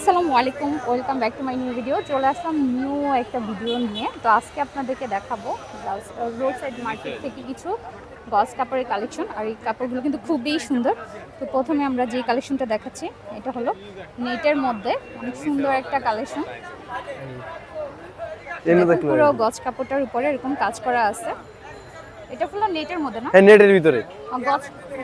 আসসালামু আলাইকুম welcome back to my new video. চলে আসলাম নিউ একটা ভিডিও নিয়ে। তো আজকে আপনাদেরকে দেখাবো রোড সাইড মার্কেট থেকে কিছু গস কাপড়ের কালেকশন আর এই কাপড়গুলো কিন্তু খুবই সুন্দর। তো প্রথমে আমরা যে কালেকশনটা দেখাচ্ছি এটা হলো নেটের মধ্যে অনেক সুন্দর একটা কালেকশন পুরো গজ কাপড়টার উপরে এরকম কাজ করা আছে। এটা নেটের মধ্যে না? হ্যাঁ নেটের ভিতরে। আর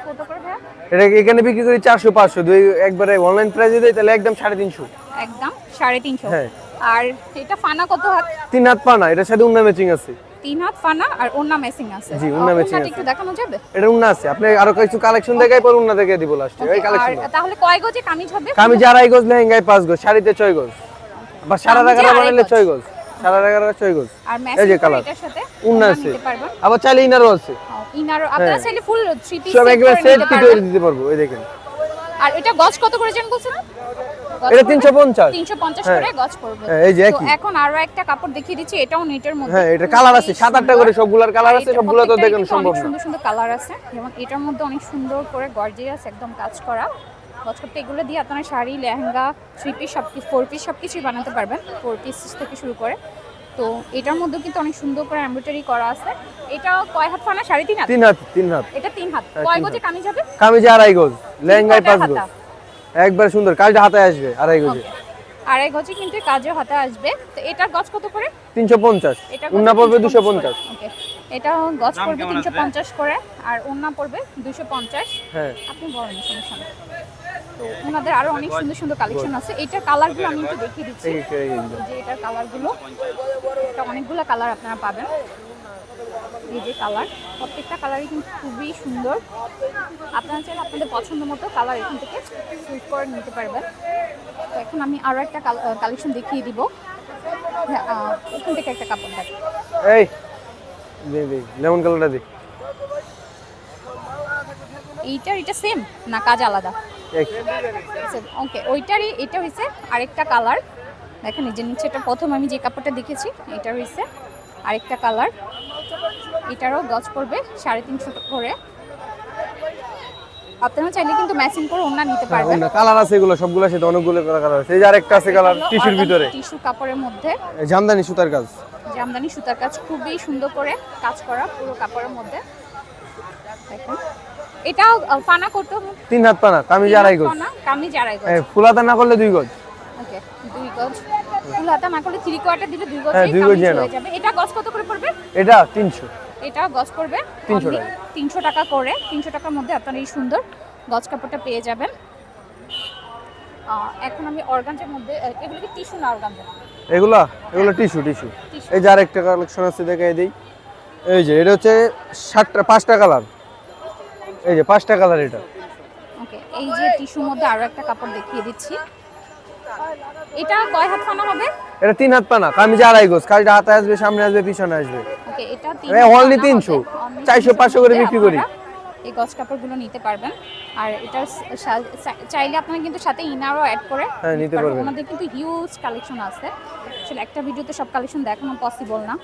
কত করে ভাইয়া? এটা এখানে বিক্রি করি চারশো পাঁচশো। দুই একবারে অনলাইন প্রাইসে দেয় তাহলে একদম সাড়ে তিনশো। একদম সাড়ে তিনশো। হ্যাঁ। আর এটা ফানা কত হাত? তিন হাত পা না এটার সাথে উন্না ম্যাচিং আছে। তিন হাত ফানা আর ওন্না মেসিং আছে। জি, matching ওড়নাটা আছে। একটু দেখানো যাবে? এটা উন্না আছে। আপনি আরও কিছু কালেকশন দেখাই পর উন্না দিব লাস্টে ওই কালেকশন তাহলে কয় গজে কামিজ হবে? আমি আড়াই গজ লেহেঙ্গায় পাঁচ গজ শাড়িতে ছয় গজ। আবার সারা কামিজে রাগারা বানাইলে ছয় গজ। সারা রাগারা ছয় গজ। এই যে সাথে উন্না আছে। আবার চাইলে ইনারও আছে। ইনার আপনারা হ্যাঁ। চাইলে ফুল থ্রি পিস সব একবার সেট কি করে দিতে পারব ওই দেখেন। আর এটা গজ কত করে জান বলছেন? এটা তিনশো পঞ্চাশ। 350 হ্যাঁ। করে গজ পড়বে। হ্যাঁ, এই যে একই। এখন আরও একটা কাপড় দেখিয়ে দিচ্ছি এটাও নেটের মধ্যে। হ্যাঁ এটা কালার আছে সাত আটটা করে সবগুলার কালার আছে সবগুলো তো সম্ভব সুন্দর সুন্দর কালার আছে। যেমন এটার মধ্যে অনেক সুন্দর করে গর্জিয়াস একদম কাজ করা। গজকাপটা এগুলো দিয়ে আপনারা শাড়ি লেহেঙ্গা থ্রি পিস সব কিছু ফোর পিস সব কিছুই বানাতে পারবেন ফোর পিস থেকে শুরু করে। তো এটার মধ্যে কিন্তু অনেক সুন্দর করে এমব্রয়ডারি করা আছে। এটা কয় হাত ফানা? সাড়ে তিন হাত? তিন হাত তিন হাত। এটা তিন হাত। হ্যাঁ, কয় গজে কামিজ হবে? কামিজে আড়াই গজ লেহেঙ্গায় পাঁচ গজ। একবার সুন্দর কাজটা হাতে আসবে আড়াই গজে. আড়াই গজে কিন্তু কাজে হাতে আসবে। তো এটার গজ কত করে? তিনশো পঞ্চাশ। এটা উন্না পড়বে দুশো পঞ্চাশ। ওকে। এটা গজ পড়বে তিনশো পঞ্চাশ করে আর ওন্না পড়বে দুশো পঞ্চাশ। হ্যাঁ। আপনি বলেন সমস্যা তো ওনাদের আরও অনেক সুন্দর সুন্দর কালেকশন আছে। এটার কালারগুলো আমি একটু দেখিয়ে দিচ্ছি। যে এটার কালারগুলো এটা অনেকগুলো কালার আপনারা পাবেন। এই যে কালার প্রত্যেকটা কালারই কিন্তু খুবই সুন্দর। আপনারা চাইলে আপনাদের পছন্দ মতো কালার এখান থেকে চুজ করে নিতে পারবেন। তো এখন আমি আরও একটা কালেকশন দেখিয়ে দিব। হ্যাঁ, এখান থেকে একটা কাপড় দেখ এই। দে দে লেমন কালারটা দে। এইটার এটা সেম না কাজ আলাদা। ওকে ওইটারই এটা হয়েছে আরেকটা কালার। দেখেন এই যে নিচেটা প্রথম আমি যে কাপড়টা দেখেছি এটা হয়েছে আরেকটা কালার। এটারও গজ পড়বে সাড়ে তিনশো করে। আপনারা চাইলে কিন্তু ম্যাচিং করে ওনা নিতে পারবেন। কালার আছে এগুলো সবগুলো সাথে অনেকগুলো কালার আছে। এই যে আরেকটা আছে কালার টিস্যুর ভিতরে। টিস্যু কাপড়ের মধ্যে। জামদানি সুতার কাজ। জামদানি সুতার কাজ খুবই সুন্দর করে কাজ করা পুরো কাপড়ের মধ্যে। দেখুন। এটাও ফানা করতে তিন হাত পানা কামিজে আড়াই গজ। ফানা, কামিজ আড়াই গজ। ফুলাতা না করলে দুই গজ। ওকে দুই গজ। ফুল হাতা না করলে থ্রি কোয়ার্টার দিলে দুই গজ হ্যাঁ, দুই গজই হয়ে যাবে। এটা গজ কত করে পড়বে? এটা তিনশো। এটা গজ পড়বে 300 টাকা। তিনশো টাকা করে। তিনশো টাকার মধ্যে আপনারা এই সুন্দর গজ কাপড়টা পেয়ে যাবেন। এখন আমি অর্গানজের মধ্যে এগুলো কি টিস্যু না অর্গানজা এগুলা এগুলো টিস্যু টিস্যু। এই যে আরেকটা কালেকশন আছে দেখাই দিই। এই যে এটা হচ্ছে সাতটা পাঁচটা কালার এই যে পাঁচটা কালার এটা। ওকে এই যে টিস্যুর মধ্যে আরও একটা কাপড় দেখিয়ে দিচ্ছি। এটা কয় হাত ফানা হবে? এটা তিন হাত পানা কামিজে আড়াই গজ কাজটা হাতে আসবে সামনে আসবে পিছনে আসবে। ওকে এটা তিন হাত 300 400, 500 করে বিক্রি করি। এই গজ কাপড়গুলো নিতে পারবেন। আর এটা চাইলে আপনারা কিন্তু সাথে ইনারও অ্যাড করে হ্যাঁ, নিতে পারবেন। আমাদের কিন্তু হিউজ কালেকশন আছে। আসলে একটা ভিডিওতে সব কালেকশন দেখানো পসিবল না।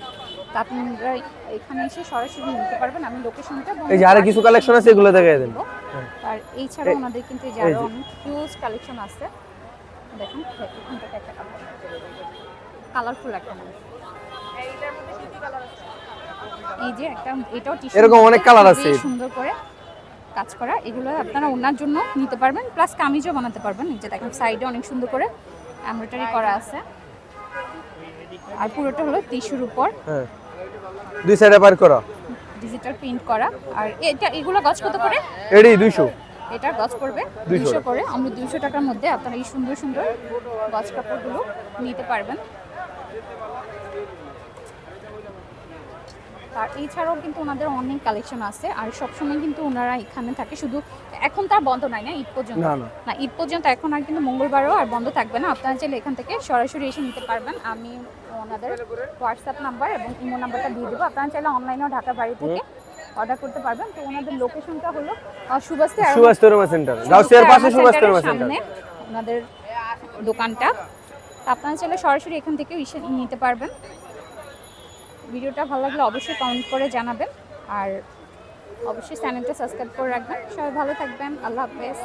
তা আপনারা এখানে এসে সরাসরি নিতে পারবেন। আমি লোকেশনটা এই যে আরও কিছু কালেকশন আছে এগুলো দেখাই দেন। আর এছাড়া এই- ওনাদের কিন্তু এই যে আরও অনেক হিউজ কালেকশন আছে। দেখুন এখান থেকে একটা কাপড় কালারফুল একটা মনে এই যে একটা এটাও টিস্যু এরকম অনেক colour আছে। সুন্দর করে কাজ করা এগুলো আপনারা ওনার জন্য নিতে পারবেন প্লাস কামিজও বানাতে পারবেন যে দেখুন সাইডে অনেক সুন্দর করে এমব্রয়ডারি করা আছে। আর পুরোটা হলো টিস্যুর উপর। হ্যাঁ। দুই সাইডে পার করা। ডিজিটাল প্রিন্ট করা। আর এটা এগুলো গজ কত করে? এডি দুইশো। এটা গজ পড়বে 200 করে। আমরা দুইশো টাকার মধ্যে আপনারা এই সুন্দর সুন্দর গজ কাপড়গুলো নিতে পারবেন। আর এছাড়াও কিন্তু ওনাদের অনেক কালেকশন আছে। আর সবসময় কিন্তু ওনারা এখানে থাকে। শুধু এখন তার বন্ধ নাই না ঈদ পর্যন্ত? না ঈদ পর্যন্ত এখন আর কিন্তু মঙ্গলবারও আর বন্ধ থাকবে না। আপনারা চাইলে এখান থেকে সরাসরি এসে নিতে পারবেন। আমি ওনাদের হোয়াটসঅ্যাপ নাম্বার এবং ইমো নাম্বারটা দিয়ে দেবো। আপনারা চাইলে অনলাইনেও ঢাকা বাড়ি থেকে অর্ডার করতে পারবেন। তো ওনাদের লোকেশনটা হলো সেন্টার গাউসিয়ার পাশে সেন্টার ওনাদের দোকানটা। আপনারা চাইলে সরাসরি এখান থেকে এসে নিতে পারবেন। ভিডিওটা ভালো লাগলে অবশ্যই কমেন্ট করে জানাবেন। আর অবশ্যই চ্যানেলটা সাবস্ক্রাইব করে রাখবেন। সবাই ভালো থাকবেন। আল্লাহ হাফেজ।